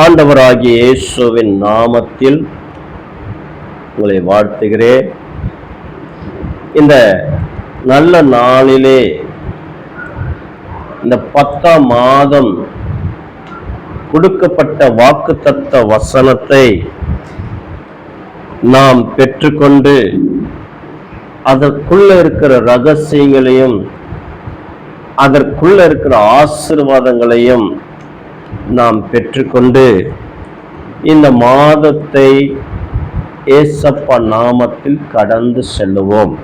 ஆண்டவராகிய இயேசுவின் நாமத்தில் உங்களை வாழ்த்துகிறேன். இந்த நல்ல நாளிலே இந்த பத்தாம் மாதம் கொடுக்கப்பட்ட வாக்குத்தத்த வசனத்தை நாம் பெற்றுக்கொண்டு அதற்குள்ள இருக்கிற ரகசியங்களையும் அதற்குள்ள இருக்கிற ஆசீர்வாதங்களையும் நாம் பெற்றுக்கொண்டு இந்த மாதத்தை ஏசப்பா நாமத்தில் கடந்து செல்லுவோம்.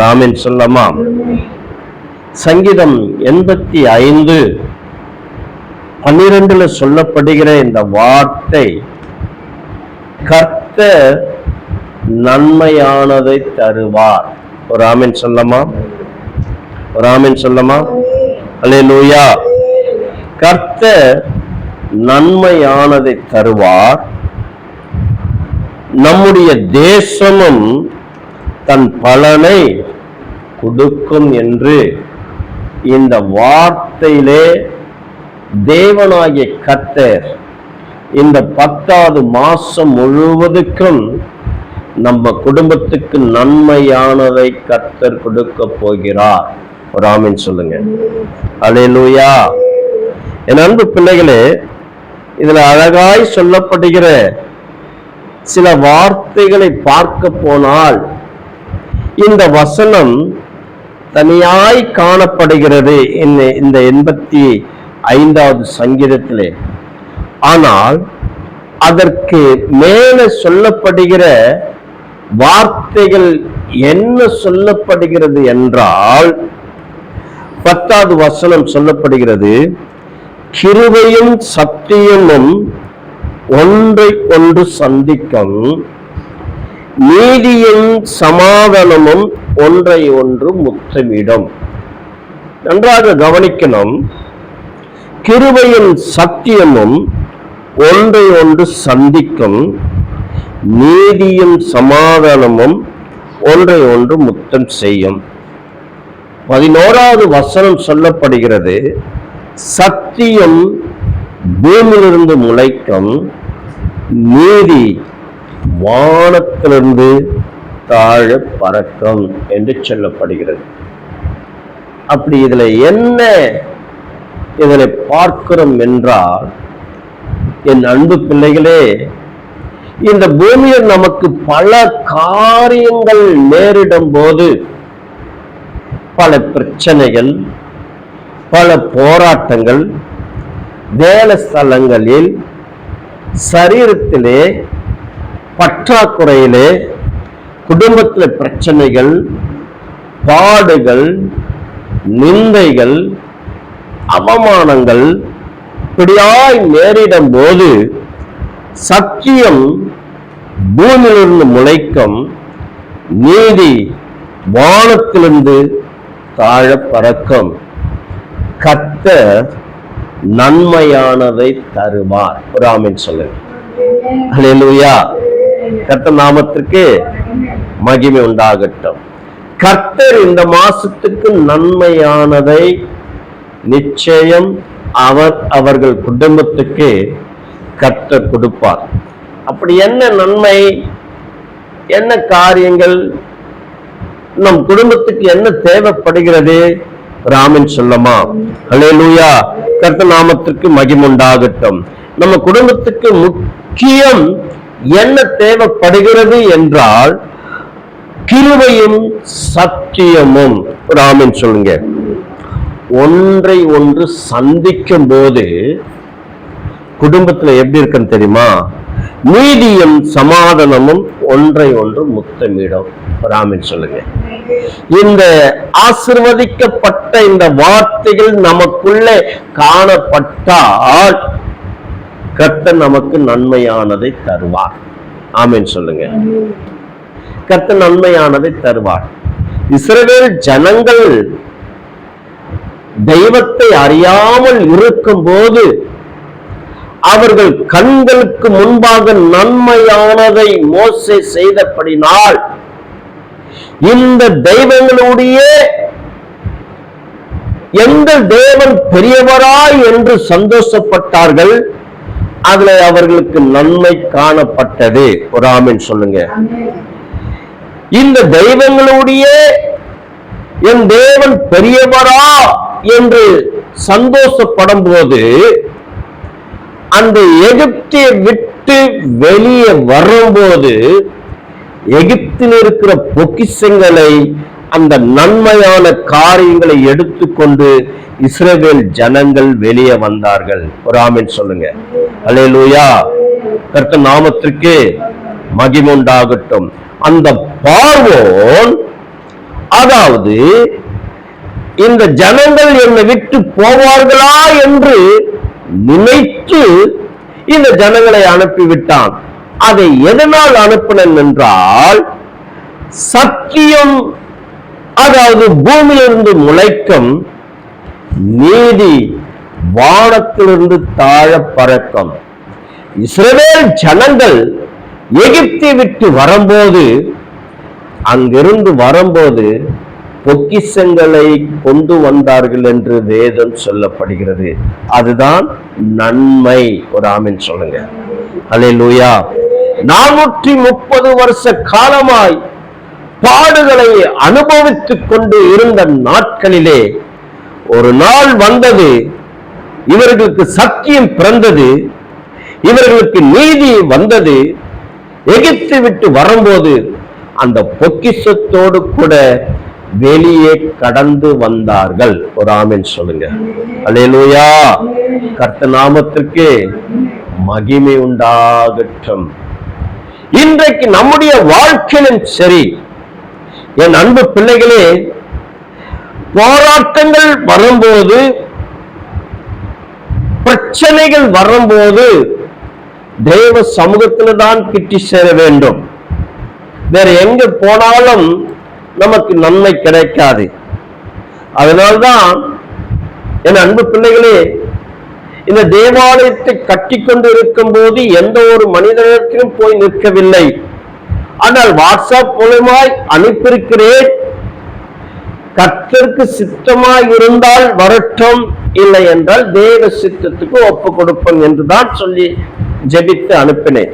ராமின் சொல்லமா சங்கீதம் எண்பத்தி ஐந்து பன்னிரெண்டுல சொல்லப்படுகிற இந்த வார்த்தை கர்த்தர் நன்மையானதை தருவார். ஒரு ஆமீன் சொல்லமா ஒரு ஆமீன் சொல்லமா அல்லேலூயா கர்த்தர் நன்மையானதை தருவார். நம்முடைய தேசமும் தன் பலனை கொடுக்கும் என்று இந்த வார்த்தையிலே தேவனாகிய கர்த்தர் இந்த பத்தாவது மாசம் முழுவதுக்கும் நம்ம குடும்பத்துக்கு நன்மையானதை கர்த்தர் கொடுக்க போகிறார். ஒரு ஆமீன் சொல்லுங்க. அலையலூயா என் அன்பு பிள்ளைகளே இதுல அழகாய் சொல்லப்படுகிற சில வார்த்தைகளை பார்க்க போனால் இந்த வசனம் தனியாய் காணப்படுகிறது இந்த இந்த எண்பத்தி ஐந்தாவது சங்கீதத்திலே. ஆனால் அதற்கு மேல சொல்லப்படுகிற வார்த்தைகள் என்ன சொல்லப்படுகிறது என்றால் பத்தாவது வசனம் சொல்லப்படுகிறது கிருபையும் சத்தியமும் ஒன்றை ஒன்று சந்திக்கும். நீதியும் சமாதானமும் ஒன்றை ஒன்று முத்தமிடும். நன்றாக கவனிக்கணும். கிருபையும் சத்தியமும் ஒன்றை ஒன்று சந்திக்கும். நீதியும் சமாதானமும் ஒன்றை ஒன்று முத்தம் செய்யும். பதினோராவது வசனம் சொல்லப்படுகிறது. சத்தியம் பூமியிலிருந்து முளைக்கும் நீதி வானத்திலிருந்து தாழ பறக்கும் என்று சொல்லப்படுகிறது. அப்படி இதில் என்ன இதனை பார்க்கிறோம் என்றால் என் அன்பு பிள்ளைகளே இந்த பூமியில் நமக்கு பல காரியங்கள் நேரிடும் போது பல பிரச்சனைகள் பல போராட்டங்கள் வேலை ஸ்தலங்களில் சரீரத்திலே பற்றாக்குறையிலே குடும்பத்தில் பிரச்சனைகள் பாடுகள் நிந்தைகள் அவமானங்கள் இப்படியாய் நேரிடும் போது சத்தியம் பூமியிலிருந்து முளைக்கும் நீதி வானத்திலிருந்து தாழ பறக்கும் கர்த்தர் நன்மையானதை தருவார். ஒரு ஆமீன் சொல்லுங்க. நாமத்திற்கு மகிமை உண்டாகட்டும். கர்த்தர் இந்த மாசத்துக்கு நன்மையானதை நிச்சயம் அவர் அவர்கள் குடும்பத்துக்கு கர்த்தர் கொடுப்பார். அப்படி என்ன நன்மை? என்ன காரியங்கள்? நம் குடும்பத்துக்கு என்ன தேவைப்படுகிறது? ராமன் சொல்லமா? ஹalleluya. கர்த்த நாமத்திற்கு மகிமுண்டாகட்டும். நம்ம குடும்பத்துக்கு முக்கியம் என்ன தேவைப்படுகிறது என்றால் கிருவையும் சத்தியமும். ராமன் சொல்லுங்க. ஒன்றை ஒன்று சந்திக்கும் போது குடும்பத்துல எப்படி இருக்குன்னு தெரியுமா? நீதியும் சமாதானமும் ஒன்றை ஒன்று முத்தமிடும். ராமன் சொல்லுங்க. இந்த ஆசிர்வதிக்கப்பட்ட இந்த வார்த்தைகள் நமக்குள்ளே காணப்பட்டால் கர்த்தர் நமக்கு நன்மையானதை தருவார். ஆமீன் சொல்லுங்க. கர்த்தர் நன்மையானதை தருவார். இஸ்ரவேல் ஜனங்கள் தெய்வத்தை அறியாமல் இருக்கும் போது அவர்கள் கண்களுக்கு முன்பாக நன்மையானதை மோசை செய்தபடினால் இந்த தெய்வங்களுடைய எந்த தேவன் பெரியவராய் என்று சந்தோஷப்பட்டார்கள் அதுல அவர்களுக்கு நன்மை காணப்பட்டது. ஒரு ஆமின் சொல்லுங்க. இந்த தெய்வங்களுடைய என் தேவன் பெரியவரா என்று சந்தோஷப்படும் போது அந்த எகிப்தை விட்டு வெளியே வரும்போது எகிப்தில் இருக்கிற பொக்கிஷங்களை அந்த நன்மையான காரியங்களை எடுத்துக்கொண்டு இஸ்ரவேல் ஜனங்கள் வெளியே வந்தார்கள். ஒரு ஆமின் சொல்லுங்க. அல்லேலூயா. கர்த்த நாமத்திற்கு மகிமுண்டாகட்டும் அந்த பார்வோன் அதாவது இந்த ஜனங்கள் என்னை விட்டு போவார்களா என்று நினைத்து இந்த ஜனங்களை அனுப்பிவிட்டான். அதை எதனால் அனுப்பினன் என்றால் சத்தியம் அதாவது பூமியிலிருந்து முளைக்கும் நீதி வானத்திலிருந்து தாழ பறக்கும். இஸ்ரவேல் ஜனங்கள் எகிப்தை விட்டு வரும்போது அங்கிருந்து வரும்போது பொக்கிசங்களை கொண்டு வந்தார்கள் என்று வேதம் சொல்லப்படுகிறது. அதுதான் நன்மை. ஒரு ஆமின் சொல்லுங்க. அல்லேலூயா நானூற்றி முப்பது வருஷ காலமாய் பாடுகளை அனுபவித்துக் கொண்டு இருந்த நாட்களிலே ஒரு நாள் வந்தது இவர்களுக்கு சத்தியம் பிறந்தது இவர்களுக்கு நீதி வந்தது. எகித்து விட்டு வரும்போது அந்த பொக்கிஷத்தோடு கூட வெளியே கடந்து வந்தார்கள். ஒரு ஆமின் சொல்லுங்க. அலையலூயா கர்த்த நாமத்திற்கு மகிமை உண்டாகட்டும். இன்றைக்கு நம்முடைய வாழ்க்கையிலும் சரி என் அன்பு பிள்ளைகளே போராட்டங்கள் வரும்போது பிரச்சனைகள் வரும்போது தெய்வ சமூகத்தில் தான் கிட்டி சேர வேண்டும். வேற எங்க போனாலும் நமக்கு நன்மை கிடைக்காது. அதனால்தான் என் அன்பு பிள்ளைகளே இந்த தேவாலயத்தை கட்டி கொண்டு இருக்கும் போது எந்த ஒரு மனிதனுக்கும் போய் நிற்கவில்லை. ஆனால் வாட்ஸ்அப் மூலமாய் அனுப்பியிருக்கிறேன். கத்திற்கு சித்தமாய் இருந்தால் வரட்டும் இல்லை என்றால் தேவ சித்தத்துக்கு ஒப்பு கொடுப்பேன் என்றுதான் சொல்லி ஜெபித்து அனுப்பினேன்.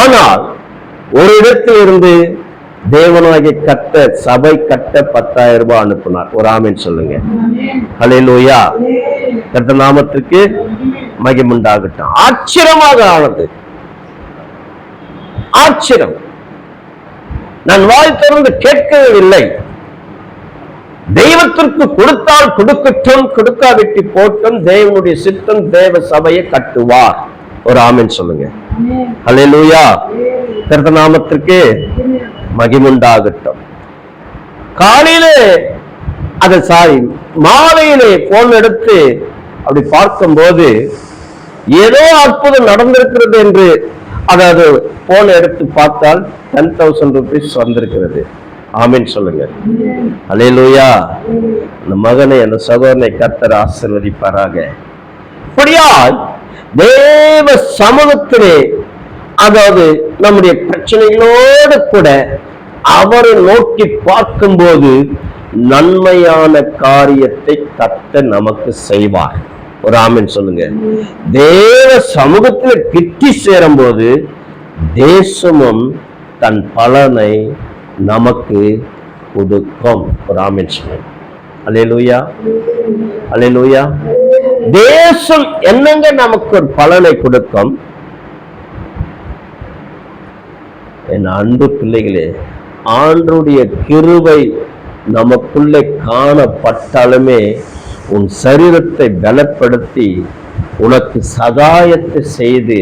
ஆனால் ஒரு இடத்தில் இருந்து தேவனாகிய கட்ட சபை கட்ட பத்தாயிரம் ரூபாய் அனுப்பினார். ஒரு ஆமீன் சொல்லுங்க. அலையிலோயா கட்ட நாமத்துக்கு மகிமுண்டாகட்டும் ஆச்சரியமாக ஆனது. ஆச்சரியம். நான் வாய் திறந்து கேட்கவில்லை. தெய்வத்திற்கு கொடுத்தால் கொடுக்கட்டும் கொடுக்காவிட்டு போட்டும் தேவனுடைய சித்தம் தேவ சபையை கட்டுவார். ஒரு ஆமென் சொல்லுங்க. அலையிலூயா கருத்த நாமத்திற்கு மகிமுண்டாகட்டும். காலையிலே அதை சாரி மாலையிலே போன் எடுத்து அப்படி பார்க்கும்போது ஏதோ அற்புதம் நடந்திருக்கிறது என்று அதாவது போன் எடுத்து பார்த்தால் டென் தௌசண்ட் ருபீஸ் வந்திருக்கிறது. ஆமீன் சொல்லுங்க. அலையலூயா அந்த மகனை அந்த சகோதரனை கத்தர் ஆசிர்வதிப்பாராக. இப்படியா தேவ சமூகத்திலே அதாவது நம்முடைய பிரச்சனைகளோடு கூட அவரை நோக்கி பார்க்கும்போது நன்மையான காரியத்தை கத்த நமக்கு செய்வார். ஒரு ஆமின் சொல்லுங்க. தேவ சமூகத்தில் கிட்டி சேரும்போது தேசமும் தன் பலனை நமக்கு கொடுக்கும். ஒரு ஆமின் சொல்லுங்க. அல்லே லூயா தேசம் என்னங்க நமக்கு ஒரு பலனை கொடுக்கும்? என் அன்பு பிள்ளைகளே ஆண்டுடைய கிருவை நமக்குள்ளே காணப்பட்டாலுமே உன் சரீரத்தை பலப்படுத்தி உனக்கு சகாயத்தை செய்து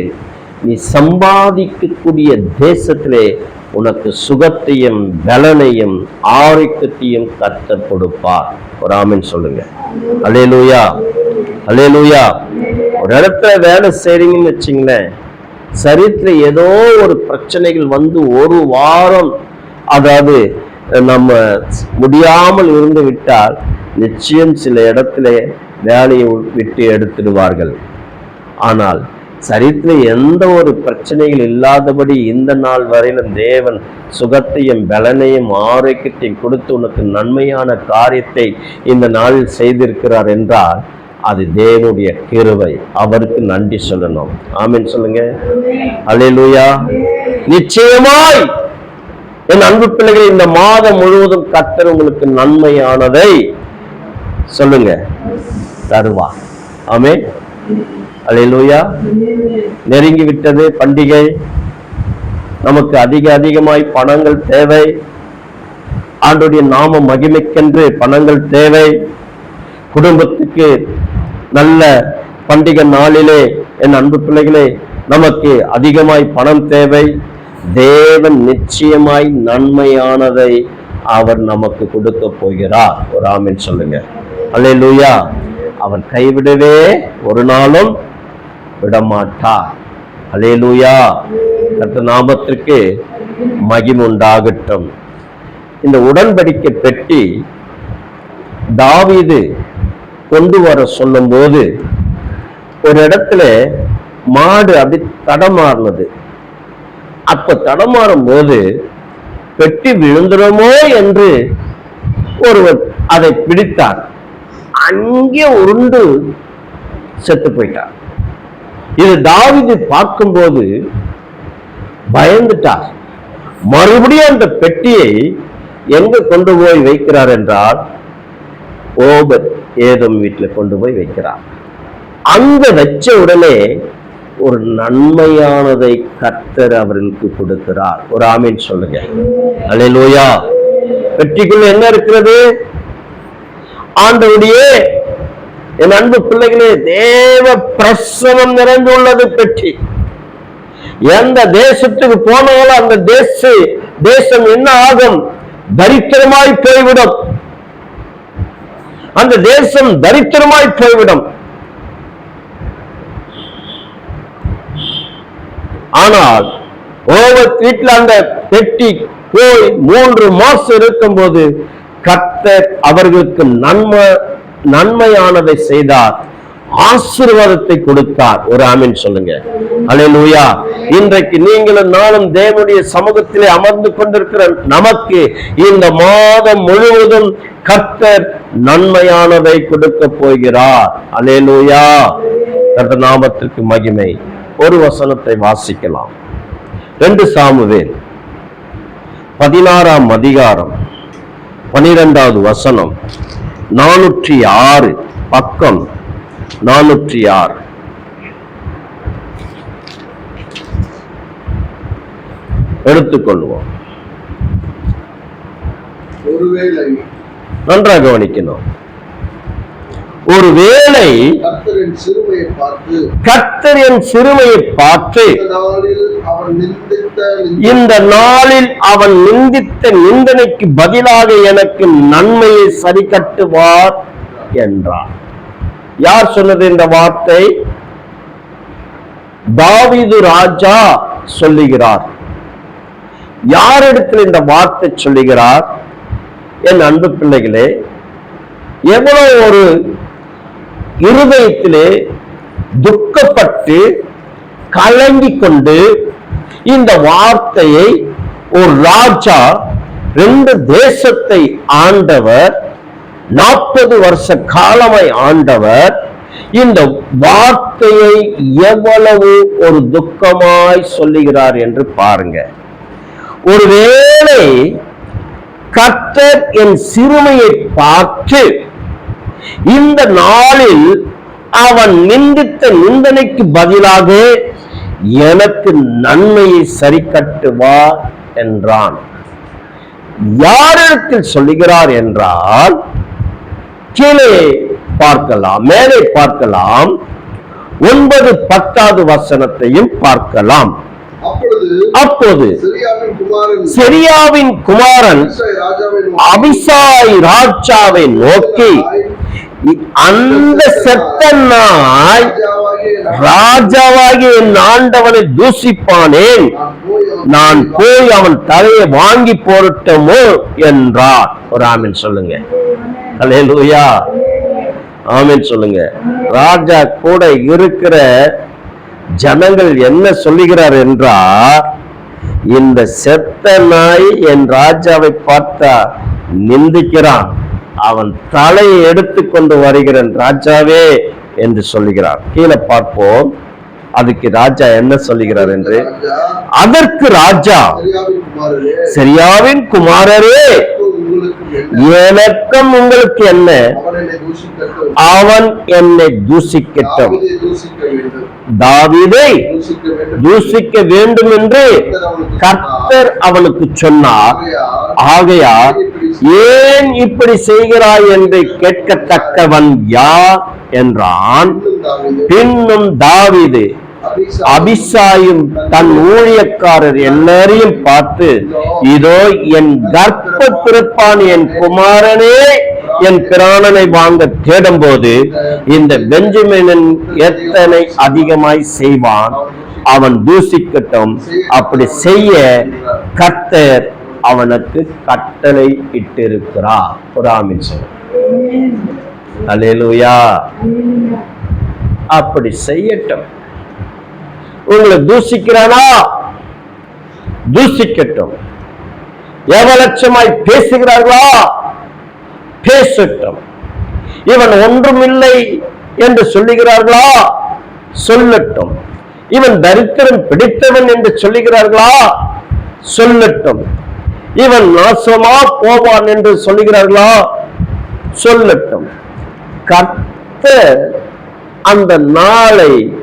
நீ சம்பாதிக்கக்கூடிய தேசத்திலே உனக்கு சுகத்தையும் பலனையும் ஆரோக்கியத்தையும் கத்த கொடுப்பார். ஒரு ஆமின் சொல்லுங்க. அலேலூயா அலேலூயா ஒரு இடத்துல வேலை செய்றீங்கன்னு வச்சுங்களேன் சரித்திர ஏதோ ஒரு பிரச்சனைகள் வந்து ஒரு வாரம் அதாவது நம்ம முடியாமல் இருந்து விட்டால் நிச்சயம் சில இடத்துல வேலையை விட்டு எடுத்துடுவார்கள். ஆனால் சரித்திர எந்த ஒரு பிரச்சனைகள் இல்லாதபடி இந்த நாள் வரையிலும் தேவன் சுகத்தையும் பலனையும் ஆரோக்கியத்தையும் கொடுத்து உனக்கு நன்மையான காரியத்தை இந்த நாளில் செய்திருக்கிறார் என்றால் அது தேவனுடைய கிருவை அவருக்கு நன்றி சொல்லணும். ஆமீன் சொல்லுங்க. அலையலூயா நிச்சயமாய் என் அன்பு பிள்ளைகள் இந்த மாதம் முழுவதும் கத்தர் உங்களுக்கு நன்மையானதை சொல்லுங்க. தருவா ஆமே அலையலூயா நெருங்கி விட்டது பண்டிகை. நமக்கு அதிக அதிகமாய் பணங்கள் தேவை. ஆண்டுடைய நாம மகிமைக்கென்று பணங்கள் தேவை. குடும்பத்துக்கு நல்ல பண்டிகை நாளிலே என் அன்பு பிள்ளைகளே நமக்கு அதிகமாய் பணம் தேவை. தேவன் நிச்சயமாய் நன்மையானதை அவர் நமக்கு கொடுக்க போகிறார். ஒரு ஆமின் சொல்லுங்க. அல்லேலூயா. அவர் கைவிடவே ஒரு நாளும் விடமாட்டார். லூயா நத்த நாமத்திற்கு மகிமுண்டாகட்டும் இந்த உடன்படிக்கை பெட்டி தாவீது கொண்டு வர சொல்லும்போது ஒரு இடத்துல மாடு அப்படி தடமாறினது. அப்ப தடமாறும் போது பெட்டி விழுந்துடுமோ என்று ஒருவர் அதை பிடித்தார் அங்கே உருண்டு செத்து போயிட்டார் இது தாவீது பார்க்கும்போது பயந்துட்டார். மறுபடியும் அந்த பெட்டியை எங்க கொண்டு போய் வைக்கிறார் என்றால் ஓபர் ஏதம் வீட்டில் கொண்டு போய் வைக்கிறார் அங்க வச்ச உடனே ஒரு நன்மையானதை கத்தர் அவர்களுக்கு கொடுக்கிறார். ஒரு ஆமீன் சொல்லுங்க. அலே லோயா வெற்றிக்குள்ள என்ன இருக்கிறது? ஆண்டவுடைய என் அன்பு பிள்ளைகளே தேவ பிரசவம் நிறைந்துள்ளது பெட்டி எந்த தேசத்துக்கு போனாலும் அந்த தேச தேசம் என்ன ஆகும்? தரித்திரமாய் போய்விடும். அந்த தேசம் தரித்திரமாய் போய்விடும். ஆனால் ஓவர் வீட்டில் அந்த பெட்டி போய் மூன்று மாசம் இருக்கும் போது கர்த்தர் அவர்களுக்கு நன்மை நன்மையானதை செய்தார். ஆசீர்வாதத்தை கொடுத்தார். ஒரு ஆமீன் சொல்லுங்க. அலையலூயா இன்றைக்கு நீங்களும் நானும் தேவனுடைய சமூகத்திலே அமர்ந்து கொண்டிருக்கிற நமக்கு இந்த மாதம் முழுவதும் கர்த்தர் நன்மையானதை கொடுக்க போகிறார். அலையலூயா கர்த்த நாமத்திற்கு மகிமை. ஒரு வசனத்தை வாசிக்கலாம். ரெண்டு சாமுவேல் பதினாறாம் அதிகாரம் பனிரெண்டாவது வசனம். நானூற்றி ஆறு பக்கம். நானூற்றி ஆறு எடுத்துக்கொள்வோம் நன்றாக கவனிக்கணும். ஒருவேளை கர்த்தரின் சிறுமையை பார்த்து கர்த்தர் என் சிறுமையை பார்த்து இந்த நாளில் அவன் நிந்தித்த இந்த நாளில் அவன் நிந்தித்த நிந்தனைக்கு பதிலாக எனக்கு நன்மையை சரி கட்டுவார் என்றார். யார் சொன்னது இந்த வார்த்தை? தாவிது ராஜா சொல்லுகிறார். யாரிடத்தில் இந்த வார்த்தை சொல்லுகிறார்? என் அன்பு பிள்ளைகளே எவ்வளவு ஒரு இருதயத்திலே துக்கப்பட்டு கலங்கி கொண்டு இந்த வார்த்தையை ஒரு ராஜா ரெண்டு தேசத்தை ஆண்டவர் நாற்பது வருஷ காலமாய் ஆண்டவர் இந்த வார்த்தையை எவ்வளவு ஒரு துக்கமாய் சொல்லுகிறார் என்று பாருங்க. ஒருவேளை கர்த்தர் என் சிறுமையை பார்த்து இந்த நாளில் அவன் நிந்தித்த நிந்தனைக்கு பதிலாக எனக்கு நன்மையை சரி கட்டுவா என்றான். யாரிடத்தில் சொல்லுகிறார் என்றால் கீழே பார்க்கலாம் மேலே பார்க்கலாம். ஒன்பது பத்தாவது வசனத்தையும் பார்க்கலாம். அப்போது சிரியாவின் குமாரன் அபிசாய் ராஜாவை நோக்கி அந்த செத்த நாய் ராஜாவாகிய என் ஆண்டவனை தூசிப்பானேன் நான் போய் அவன் தலையை வாங்கி போரட்டுமோ? என்றார். ஒரு ஆமீன் அல்லேலூயா ஆமீன் சொல்லுங்க. ராஜா கூட இருக்கிற ஜனங்கள் என்ன சொல்லுகிறார் என்றால் இந்த செத்த நாய் என் ராஜாவை பார்த்தா நிந்திக்கிறான். அவன் தலையை எடுத்துக்கொண்டு வருகிறன் ராஜாவே என்று சொல்லுகிறார். கீழே பார்ப்போம். அதுக்கு ராஜா என்ன சொல்லுகிறார் என்று. அதற்கு ராஜா சரியாவின் குமாரரே சரியாவின் குமாரரே உங்களுக்கு என்ன எனக்கும் உங்களுக்கு என்ன? அவன் என்னை தூஷிக்கட்டும். தூசிக்கட்டும் தாவீதை தூஷிக்க வேண்டும். தூசிக்க வேண்டும் என்று கர்த்தர் அவனுக்கு சொன்னார். ஆகையால் ஏன் இப்படி செய்கிறாய் என்று கேட்கத்தக்கவன் யார்? என்றான். பின்னும் தாவீது. அபிசாயும் தன் ஊழியக்காரர் எல்லாரையும் பார்த்து இதோ என் கர்ப்ப பிறப்பான் என் குமாரனே என் பிராணனை வாங்க தேடும்போது இந்த பெஞ்சமினன் எத்தனை அதிகமாய் செய்வான் அவன் தூசிக்கட்டும். அப்படி செய்ய கர்த்தர் அவனுக்கு கட்டளை இட்டிருக்கிறார். புறாமின் அல்லேலூயா அப்படி செய்யட்டும். உங்களை தூசிக்கிறானா தூசிக்கட்டும் எவலட்சமாய் பேசுகிறார்களா? பேசட்டும். இவன் ஒன்றுமில்லை என்று சொல்லுகிறார்களா? சொல்லட்டும். இவன் தரித்திரம் பிடித்தவன் என்று சொல்லுகிறார்களா? சொல்லட்டும். இவன் நாசமா போவான் என்று சொல்லுகிறார்களா? சொல்லட்டும். கர்த்தர் அந்த நாளை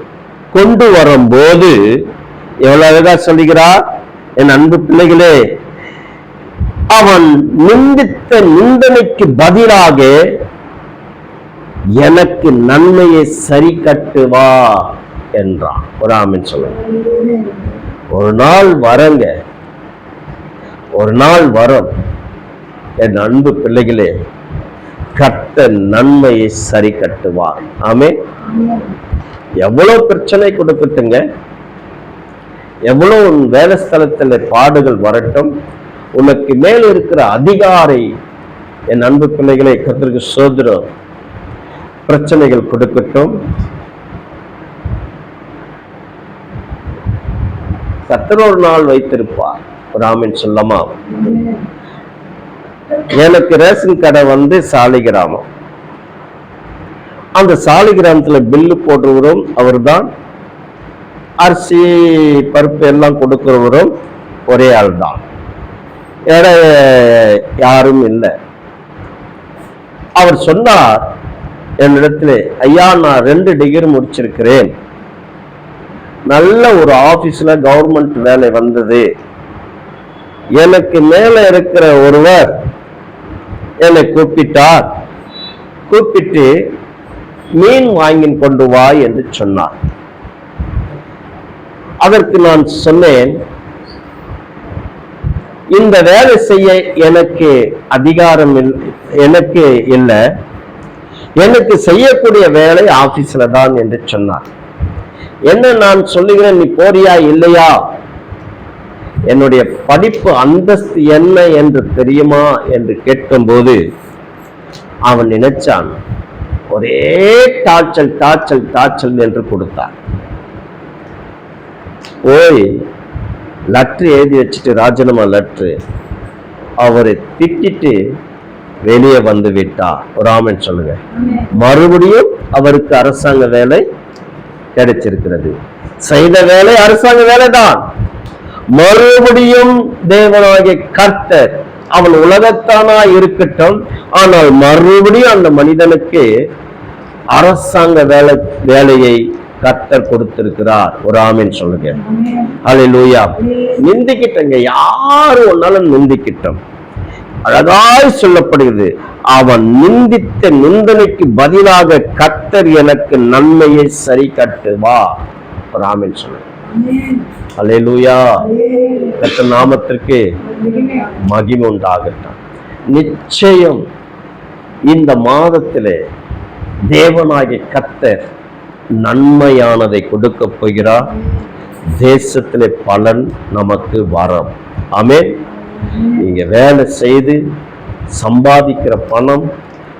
கொண்டு வரும்போது எவ்வளவு அழகா சொல்லுகிறார் என் அன்பு பிள்ளைகளே அவன் நிந்தித்த நிந்தனைக்கு பதிலாக எனக்கு நன்மையை சரி கட்டுவா என்றான். ஒரு ஆமின் சொல்லுங்க. ஒரு நாள் வரங்க. ஒரு நாள் வரும். என் அன்பு பிள்ளைகளே கட்ட நன்மையை சரி கட்டுவார். ஆமே எவ்வளவு பிரச்சனை கொடுக்குதுங்க எவ்வளவு உன் வேலை ஸ்தலத்துல பாடுகள் வரட்டும். உனக்கு மேல் இருக்கிற அதிகாரி என் அன்பு பிள்ளைகளை கத்திற்கு சோதரம். பிரச்சனைகள் கொடுக்கட்டும். கத்தர் ஒரு நாள் வைத்திருப்பார். ராமன் சொல்லமா எனக்கு ரேஷன் கடை வந்து சாலிகிராமம். அந்த சாலிகிராமத்தில் பில்லு போடுறவரும் அவர்தான். அரிசி பருப்பு எல்லாம் கொடுக்குறவரும் ஒரே ஆள் தான் வேற யாரும் இல்லை. அவர் சொன்னார் என்னிடத்துல ஐயா நான் ரெண்டு டிகிரி முடிச்சிருக்கிறேன். நல்ல ஒரு ஆஃபீஸில் கவர்மெண்ட் வேலை வந்தது. எனக்கு மேலே இருக்கிற ஒருவர் என்னை கூப்பிட்டார். கூப்பிட்டு மீன் வாங்கி கொண்டு வா என்று சொன்னார் அதற்கு நான் சொன்னேன் இந்த வேலை செய்ய எனக்கு அதிகாரம் எனக்கு இல்லை எனக்கு செய்யக்கூடிய வேலை ஆபீஸ்ல தான் என்று சொன்னார் என்ன நான் சொல்லுகிறேன் நீ போறியா இல்லையா? என்னுடைய படிப்பு அந்தஸ்து என்ன என்று தெரியுமா? என்று கேட்கும்போது அவன் நினைச்சான் ஒரே டாச்சல் டாச்சல் டாச்சல் என்று கொடுத்தான் போய் லெட்ரு எழுதி வச்சுட்டு ராஜினாமா லெட்ரு அவரை திட்டிட்டு வெளியே வந்து விட்டார் ராமன் சொல்லுங்க. மறுபடியும் அவருக்கு அரசாங்க வேலை கிடைச்சிருக்கிறது. செய்த வேலை அரசாங்க வேலை தான் மறுபடியும் தேவனாகிய கர்த்தர் அவன் உலகத்தானா இருக்கட்டும் ஆனால் மறுபடியும் அந்த மனிதனுக்கு அரசாங்க வேலை வேலையை கர்த்தர் கொடுத்திருக்கிறார். ஒரு ஆமின் சொல்லுங்க. ஹalleluya. நிந்திக்கிட்டங்க. யாரு ஒன்னாலும் நிந்திக்கிட்டோம். அழகாய் சொல்லப்படுகிறது. அவன் நிந்தித்த நிந்தனைக்கு பதிலாக கர்த்தர் எனக்கு நன்மையை சரி கட்டுவா ஒரு ஆமின் சொல்லுங்க. அலையலூயா. கர்த்தர் நாமத்திற்கு மகிமை உண்டாகட்டும். நிச்சயம் இந்த மாதத்திலே தேவனாகிய கத்தர் நன்மையானதை கொடுக்க போகிறார். தேசத்திலே பலன் நமக்கு வரும். ஆமென். நீங்க வேலை செய்து சம்பாதிக்கிற பணம்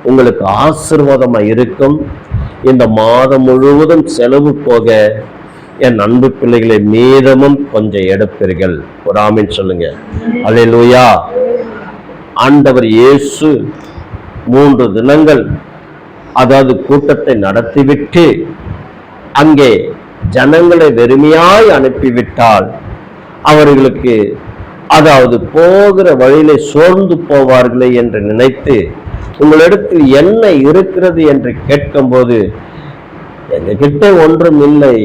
உங்களுக்கு ஆசிர்வாதமாக இருக்கும். இந்த மாதம் முழுவதும் செலவு போக என் அன்பு பிள்ளைகளை மீதமும் கொஞ்சம் எடுப்பீர்கள். ஒரு ஆமின் சொல்லுங்க. லூயா ஆண்டவர் இயேசு மூன்று தினங்கள் அதாவது கூட்டத்தை நடத்திவிட்டு அங்கே ஜனங்களை வெறுமையாய் அனுப்பிவிட்டால் அவர்களுக்கு அதாவது போகிற வழியிலே சோர்ந்து போவார்களே என்று நினைத்து உங்களிடத்தில் என்ன இருக்கிறது என்று கேட்கும்போது எங்ககிட்ட ஒன்றும் இல்லை.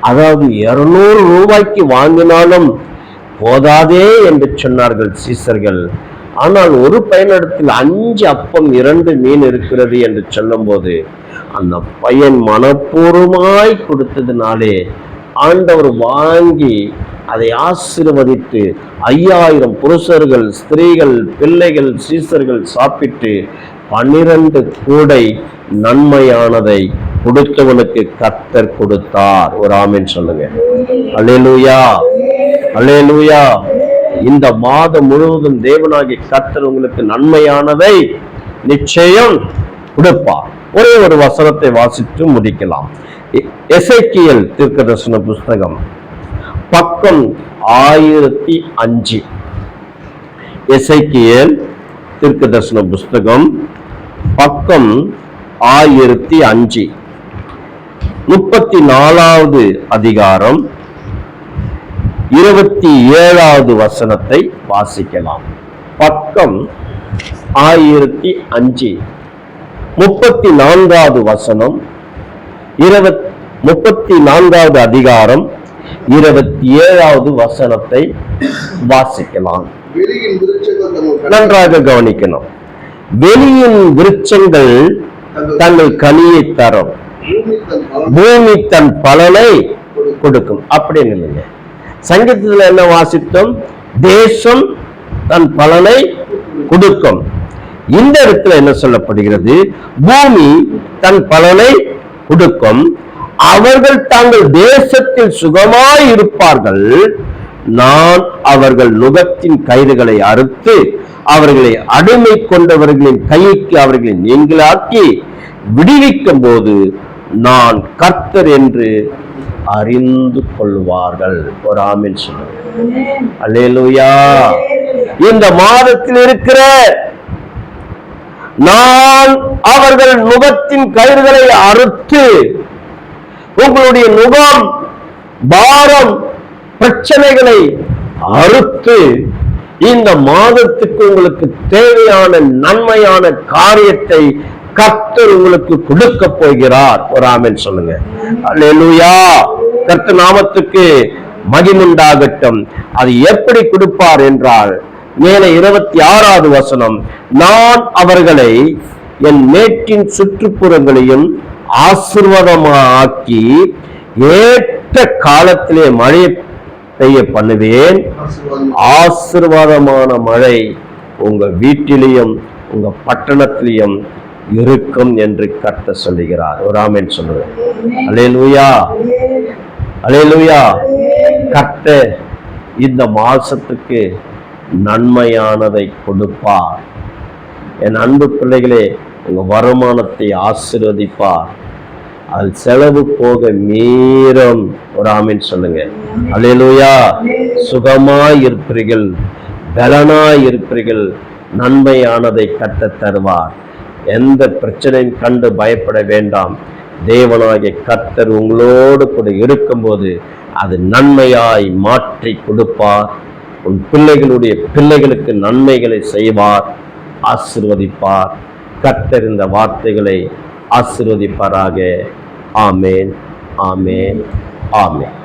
அதாவது இருநூறு ரூபாய்க்கு வாங்கினாலும் போதாதே என்று சொன்னார்கள் சீசர்கள். ஆனால் ஒரு பயனிடத்தில் அஞ்சு அப்பம் இரண்டு மீன் இருக்கிறது என்று சொல்லும்போது அந்த பையன் மனப்பூர்வமாய் கொடுத்ததுனாலே ஆண்டவர் வாங்கி அதை ஆசீர்வதித்து ஐயாயிரம் புருஷர்கள் ஸ்திரீகள் பிள்ளைகள் சீசர்கள் சாப்பிட்டு பன்னிரண்டு கூடை நன்மையானதை கொடுத்தவனுக்கு கத்தர் கொடுத்தார். ஒரு ஆமென் சொல்லுங்க. அலேலூயா அலேலூயா இந்த மாதம் முழுவதும் தேவனாகி கத்தர் உங்களுக்கு நன்மையானதை நிச்சயம் கொடுப்பார். ஒரே ஒரு வசனத்தை வாசித்து முடிக்கலாம். எசைக்கியல் தீர்க்க தரிசன புஸ்தகம் பக்கம் ஆயிரத்தி அஞ்சு. எசைக்கியல் தீர்க்க தரிசன புஸ்தகம் பக்கம் ஆயிரத்தி அஞ்சு. முப்பத்தி நாலாவது அதிகாரம் இருபத்தி ஏழாவது வசனத்தை வாசிக்கலாம். பக்கம் ஆயிரத்தி அஞ்சு. முப்பத்தி நான்காவது வசனம் இருபத் முப்பத்தி நான்காவது அதிகாரம் இருபத்தி ஏழாவது வசனத்தை வாசிக்கலாம். நன்றாக கவனிக்கணும். வெளியின் விருட்சங்கள் தங்கள் கனியை தரும். பூமி தன் பலனை கொடுக்கும். அப்படின்னு இல்லைங்க சங்கீதத்துல என்ன வாசித்தோம்? தேசம் தன் பலனை கொடுக்கும். இந்த இடத்துல என்ன சொல்லப்படுகிறது? பூமி தன் பலனை கொடுக்கும். அவர்கள் தாங்கள் தேசத்தில் சுகமாய் இருப்பார்கள். நான் அவர்கள் நுகத்தின் கயிறுகளை அறுத்து அவர்களை அடிமை கொண்டவர்களின் கைக்கு அவர்களை நீங்களாக்கி விடுவிக்கும் போது நான் கர்த்தர் என்று அறிந்து கொள்வார்கள். ஒரு ஆமின் சொல்லுங்க. அல்லேலூயா. இந்த மாதத்தில் இருக்கிற நான் அவர்கள் முகத்தின் கயிறுகளை அறுத்து உங்களுடைய முகம் பாரம் பிரச்சனைகளை அறுத்து இந்த மாதத்துக்கு உங்களுக்கு தேவையான நன்மையான காரியத்தை கர்த்தர் உங்களுக்கு கொடுக்க போகிறார். ஒரு ஆமென் சொல்லுங்க. அல்லேலூயா கர்த்த நாமத்துக்கு மகிமுண்டாகட்டும் அது எப்படி கொடுப்பார் என்றால் மேலே இருபத்தி ஆறாவது வசனம் நான் அவர்களை என் மேட்டின் சுற்றுப்புறங்களையும் ஆசிர்வாதமாக்கி ஏற்ற காலத்திலே மழை பெய்ய பண்ணுவேன். ஆசிர்வாதமான மழை உங்க வீட்டிலையும் உங்க பட்டணத்திலையும் இருக்கும் என்று கர்த்த சொல்லுகிறார். ஒரு ஆமேன் சொல்லுவேன் அலேலூயா அலேலூயா கர்த்த இந்த மாசத்துக்கு நன்மையானதை கொடுப்பார். என் அன்பு பிள்ளைகளே உங்க வருமானத்தை ஆசிர்வதிப்பார். அது செலவு போக மீறும். ஒரு ஆமீன் சொல்லுங்க. அலையலூயா சுகமாய் இருப்பீர்கள். பலனாய் இருப்பீர்கள். நன்மையானதை கட்ட தருவார். எந்த பிரச்சனையும் கண்டு பயப்பட வேண்டாம். தேவனாகிய கர்த்தர் உங்களோடு கூட இருக்கும்போது அது நன்மையாய் மாற்றி கொடுப்பார். உன் பிள்ளைகளுடைய பிள்ளைகளுக்கு நன்மைகளை செய்வார் ஆசிர்வதிப்பார். கர்த்தர் இந்த வார்த்தைகளை ஆசிர்வதிப்பாராக. ஆமேன் ஆமேன் ஆமேன்.